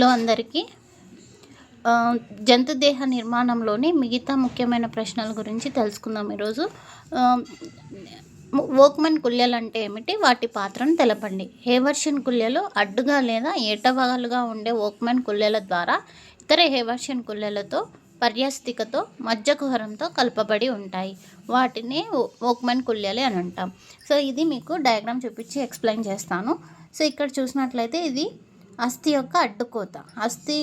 Hello అందరికీ. జంతు జంతుదేహ నిర్మాణంలోని మిగతా ముఖ్యమైన ప్రశ్నల గురించి తెలుసుకుందాం ఈరోజు. ఓక్మెన్ వోక్మెన్ కుల్యలు అంటే ఏమిటి? వాటి పాత్రను తెలపండి. హేవర్షన్ కుల్యలు అడ్డుగా లేదా ఏటవాలుగా ఉండే వోక్మెన్ కుల్యల ద్వారా ఇతర హేవర్షన్ కుల్యలతో పర్యాస్తికతో మధ్యకుహరంతో కలపబడి ఉంటాయి. వాటిని ఓక్మెన్ కుల్యలే అని అంటాం. సో ఇది మీకు డయాగ్రామ్ చూపించి ఎక్స్ప్లెయిన్ చేస్తాను. సో ఇక్కడ చూసినట్లయితే ఇది అస్థి యొక్క అడ్డుకోత. అస్థి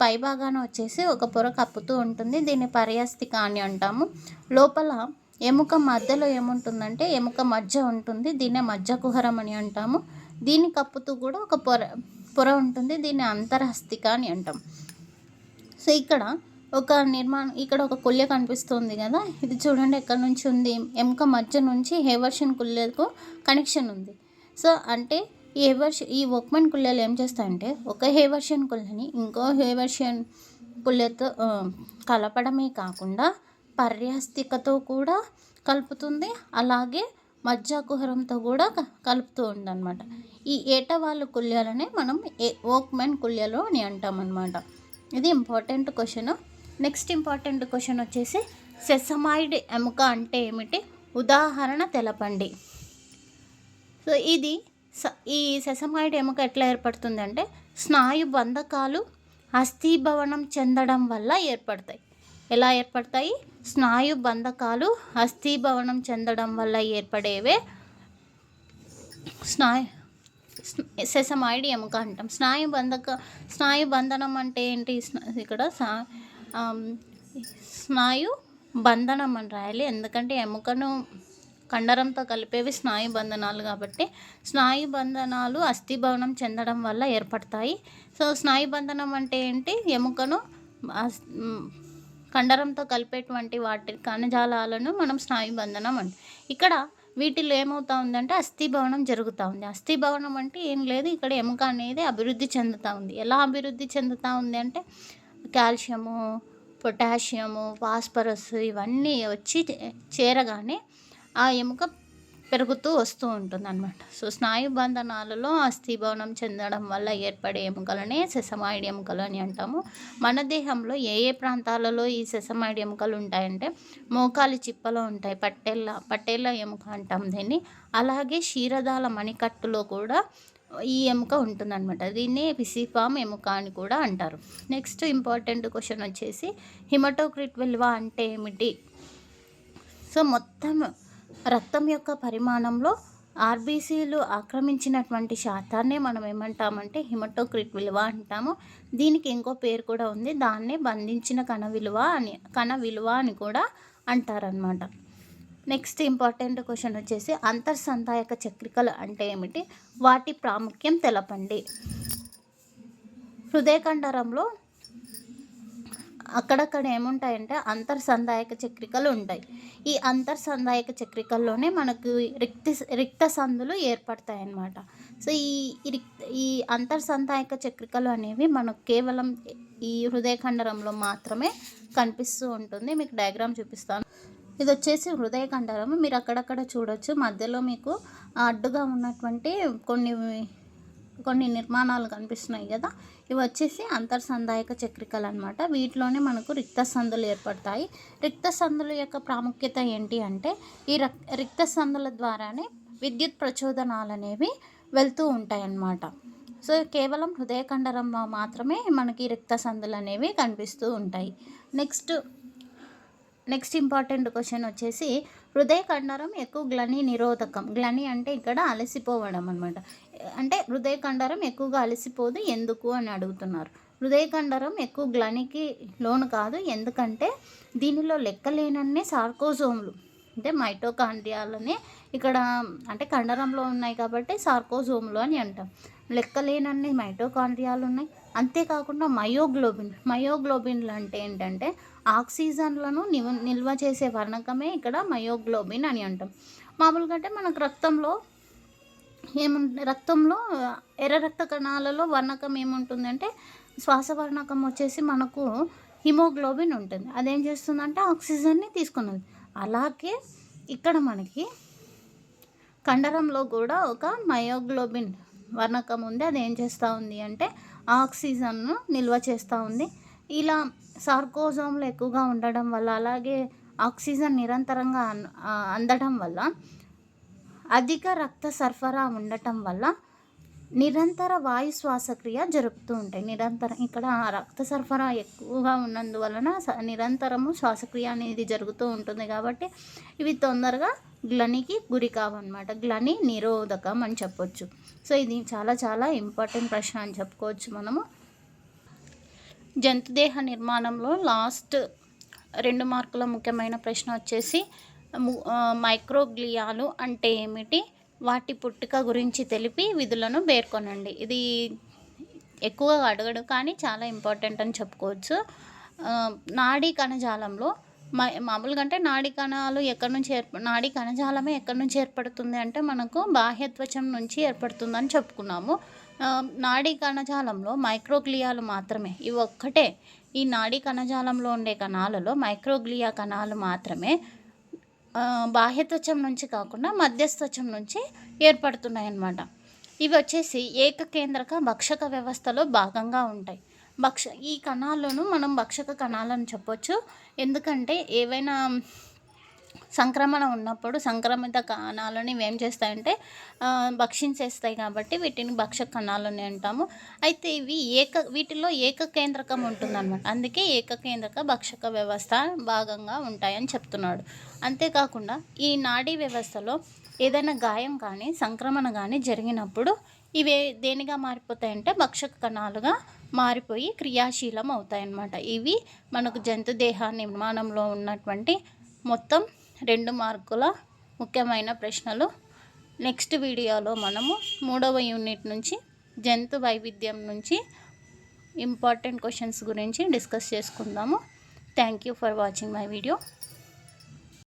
పై భాగాన వచ్చేసి ఒక పొర కప్పుతూ ఉంటుంది. దీన్ని పర్యాస్థిక అని అంటాము. లోపల ఎముక మధ్యలో ఏముంటుందంటే ఎముక మధ్య ఉంటుంది. దీన్నే మధ్య కుహరం అని అంటాము. దీన్ని కప్పుతూ కూడా ఒక పొర పొర ఉంటుంది. దీన్ని అంతరహస్తిక అని అంటాం. సో ఇక్కడ ఒక నిర్మాణం ఇక్కడ ఒక కుల్య కనిపిస్తుంది కదా. ఇది చూడండి ఎక్కడ నుంచి ఉంది. ఎముక మధ్య నుంచి హేవర్షన్ కుల్యకు కనెక్షన్ ఉంది. సో అంటే ఈ హేవర్ష ఈ ఒక్మన్ కుళ్ళలు ఏం చేస్తాయంటే ఒక హేవర్షన్ కుళ్ళని ఇంకో హేవర్షన్ కుళ్ళతో కలపడమే కాకుండా పర్యాస్తికతో కూడా కలుపుతుంది. అలాగే మధ్యాకుహరంతో కూడా క- కలుపుతూ ఉందన్నమాట. ఈ ఏటవాళ్ళు కుల్యాలనే మనం ఏ ఓక్మెన్ కుల్యలు అని అంటాం అనమాట ఇది important question. Next important question వచ్చేసి సెసమాయిడ్ ఎముక అంటే ఏమిటి? ఉదాహరణ తెలపండి. సో ఇది స- ఈ సెసమాయిడ్ ఎముక ఎట్లా ఏర్పడుతుందంటే స్నాయు బంధకాలు అస్థిభవనం చెందడం వల్ల ఏర్పడతాయి. ఎలా ఏర్పడతాయి? స్నాయు బంధకాలు అస్థిభవనం చెందడం వల్ల ఏర్పడేవే స్నాయు సెసమాయిడ్ ఎముక అంటాం. స్నాయు బంధక స్నాయు బంధనం అంటే ఏంటి? ఇక్కడ స్నాయు బంధనం అని రాయాలి. ఎందుకంటే ఎముకను కండరంతో కలిపేవి స్నాయు బంధనాలు కాబట్టి స్నాయు బంధనాలు అస్థిభవనం చెందడం వల్ల ఏర్పడతాయి. సో స్నాయు బంధనం అంటే ఏంటి? ఎముకను అస్- కండరంతో కలిపేటువంటి వాటి కణజాలాలను మనం స్నాయు బంధనం అంట ఇక్కడ వీటిలో ఏమవుతా ఉందంటే అస్థిభవనం జరుగుతూ ఉంది. అస్థిభవనం అంటే ఏం లేదు ఇక్కడ ఎముక అనేది అభివృద్ధి చెందుతూ ఉంది. ఎలా అభివృద్ధి చెందుతూ ఉంది అంటే కాల్షియము పొటాషియము ఫాస్ఫరస్ ఇవన్నీ వచ్చి చే- చేరగానే ఆ ఎముక పెరుగుతూ వస్తూ ఉంటుంది అనమాట సో స్నాయు బంధనాలలో అస్థిభవనం చెందడం వల్ల ఏర్పడే ఎముకలనే సెసమాయిడ్ ఎముకలు అని అంటాము. మన దేహంలో ఏ ఏ ప్రాంతాలలో ఈ సెసమాయిడ్ ఎముకలు ఉంటాయంటే మోకాలి చిప్పలో ఉంటాయి పట్టెల్ల పట్టెల్ల ఎముక అంటాం దీన్ని. అలాగే క్షీరదాల మణికట్టులో కూడా ఈ ఎముక ఉంటుందన్నమాట. దీన్ని పిసిఫామ్ ఎముక అని కూడా అంటారు. నెక్స్ట్ ఇంపార్టెంట్ క్వశ్చన్ వచ్చేసి హిమటోక్రిట్ విలువ అంటే ఏమిటి? సో మొత్తం రక్తం యొక్క పరిమాణంలో ఆర్బీసీలు ఆక్రమించినటువంటి శాతాన్నే మనం ఏమంటామంటే హిమటోక్రిట్ విలువ అంటాము. దీనికి ఇంకో పేరు కూడా ఉంది. దాన్నే బంధించిన కణ విలువ అని కణ విలువ అని కూడా అంటారనమాట నెక్స్ట్ ఇంపార్టెంట్ క్వశ్చన్ వచ్చేసి అంతర్సంధాయక చక్రికలు అంటే ఏమిటి? వాటి ప్రాముఖ్యం తెలపండి. హృదయకండరంలో అక్కడక్కడ ఏముంటాయంటే అంతర్సంధాయక చక్రికలు ఉంటాయి. ఈ అంతర్సంధాయక చక్రికల్లోనే మనకు రిక్తి రిక్త సందులు ఏర్పడతాయి అన్నమాట సో ఈ ఈ రిక్- ఈ అంతర్సంధాయక చక్రికలు అనేవి మనకు కేవలం ఈ హృదయ కండరంలో మాత్రమే కనిపిస్తూ ఉంటుంది. మీకు డయాగ్రామ్ చూపిస్తాను. ఇది వచ్చేసి హృదయ కండరం మీరు అక్కడక్కడ చూడొచ్చు. మధ్యలో మీకు అడ్డుగా ఉన్నటువంటి కొన్ని కొన్ని నిర్మాణాలు కనిపిస్తున్నాయి కదా ఇవి వచ్చేసి అంతర్సంధాయక చక్రికలు అనమాట వీటిలోనే మనకు రిక్త సందులు ఏర్పడతాయి. రిక్త సందుల యొక్క ప్రాముఖ్యత ఏంటి అంటే ఈ రక్ రిక్త సందుల ద్వారానే విద్యుత్ ప్రచోదనాలు అనేవి వెళ్తూ ఉంటాయి అన్నమాట. సో కేవలం హృదయ కండరంలో మాత్రమే మనకి రిక్త సందులు అనేవి కనిపిస్తూ ఉంటాయి. నెక్స్ట్ నెక్స్ట్ ఇంపార్టెంట్ క్వశ్చన్ వచ్చేసి హృదయ కండరం ఎక్కువ గ్లని నిరోధకం. గ్లని అంటే ఇక్కడ అలసిపోవడం అనమాట అంటే హృదయ కండరం ఎక్కువగా అలసిపోదు. ఎందుకు అని అడుగుతున్నారు. హృదయ కండరం ఎక్కువ గ్లనికి లోను కాదు. ఎందుకంటే దీనిలో లెక్కలేనన్నే సార్కోజోములు అంటే మైటోకాండ్రియాలని ఇక్కడ అంటే కండరంలో ఉన్నాయి కాబట్టి సార్కోజోములు అని అంటాం. లెక్కలేనన్ని మైటోకాండ్రియాలు ఉన్నాయి. అంతేకాకుండా మయోగ్లోబిన్ మయోగ్లోబిన్లు అంటే ఏంటంటే ఆక్సిజన్లను నివ నిల్వ చేసే వర్ణకమే ఇక్కడ మయోగ్లోబిన్ అని అంటాం. మామూలుగా అంటే మనకు రక్తంలో ఏముంటుంది రక్తంలో ఎర్ర రక్త కణాలలో వర్ణకం ఏముంటుందంటే శ్వాస వర్ణకం వచ్చేసి మనకు హిమోగ్లోబిన్ ఉంటుంది. అదేం చేస్తుందంటే ఆక్సిజన్ని తీసుకున్నది. అలాగే ఇక్కడ మనకి కండరంలో కూడా ఒక మయోగ్లోబిన్ వర్ణకం ఉంది. అది ఏం చేస్తూ ఉంది అంటే ఆక్సిజన్ను నిల్వ చేస్తూ ఉంది. ఇలా సార్కోజోమ్లు ఎక్కువగా ఉండడం వల్ల అలాగే ఆక్సిజన్ నిరంతరంగా అన్- అందడం వల్ల అధిక రక్త సరఫరా ఉండటం వల్ల నిరంతర వాయు శ్వాసక్రియ జరుపుతూ ఉంటాయి. నిరంతరం ఇక్కడ రక్త సరఫరా ఎక్కువగా ఉన్నందువలన స- నిరంతరము శ్వాసక్రియ అనేది జరుగుతూ ఉంటుంది కాబట్టి ఇవి తొందరగా గ్లనికి గురి కావన్నమాట. గ్లని నిరోధకం అని చెప్పొచ్చు. సో ఇది చాలా చాలా ఇంపార్టెంట్ ప్రశ్న అని చెప్పుకోవచ్చు మనము. జంతుదేహ నిర్మాణంలో లాస్ట్ రెండు మార్కుల ముఖ్యమైన ప్రశ్న వచ్చేసి మైక్రోగ్లియాలు అంటే ఏమిటి? వాటి పుట్టుక గురించి తెలిపి విధులను పేర్కొనండి. ఇది ఎక్కువగా అడగడు కానీ చాలా ఇంపార్టెంట్ అని చెప్పుకోవచ్చు. నాడీ కణజాలంలో మా మామూలుగా అంటే నాడీ కణాలు ఎక్కడి నుంచి ఏర్ప నాడీ కణజాలమే ఎక్కడి నుంచి ఏర్పడుతుంది అంటే మనకు బాహ్యత్వచం నుంచి ఏర్పడుతుందని చెప్పుకున్నాము. నాడీ కణజాలంలో మైక్రోగ్లియాలు మాత్రమే. ఇవి ఒక్కటే. ఈ నాడీ కణజాలంలో ఉండే కణాలలో మైక్రోగ్లియా కణాలు మాత్రమే. బాహ్యత్వచం నుంచి కాకుండా మధ్యస్థత్వం నుంచి ఏర్పడుతున్నాయి అన్నమాట ఇవి వచ్చేసి ఏకకేంద్రక భక్షక వ్యవస్థలో భాగంగా ఉంటాయి. భక్ష ఈ కణాలను మనం భక్షక కణాలను చెప్పొచ్చు. ఎందుకంటే ఏవైనా సంక్రమణ ఉన్నప్పుడు సంక్రమిత కణాలని ఇవి ఏం చేస్తాయంటే భక్షించేస్తాయి కాబట్టి వీటిని భక్ష కణాలని అంటాము. అయితే ఇవి ఏక వీటిలో ఏకకేంద్రకం ఉంటుందన్నమాట. అందుకే ఏకకేంద్రక భక్షక వ్యవస్థ భాగంగా ఉంటాయని చెప్తున్నాడు. అంతేకాకుండా ఈ నాడీ వ్యవస్థలో ఏదైనా గాయం కానీ సంక్రమణ కానీ జరిగినప్పుడు ఇవి దేనిగా మారిపోతాయంటే భక్షక కణాలుగా మారిపోయి క్రియాశీలం అవుతాయన్నమాట. ఇవి మనకు జంతు దేహ నిర్మాణంలో ఉన్నటువంటి మొత్తం రెండు మార్కుల ముఖ్యమైన ప్రశ్నలు. నెక్స్ట్ వీడియోలో మనము మూడవ యూనిట్ నుంచి జంతు వైవిధ్యం నుంచి ఇంపార్టెంట్ క్వశ్చన్స్ గురించి డిస్కస్ చేసుకుందాము. Thank you for watching my video.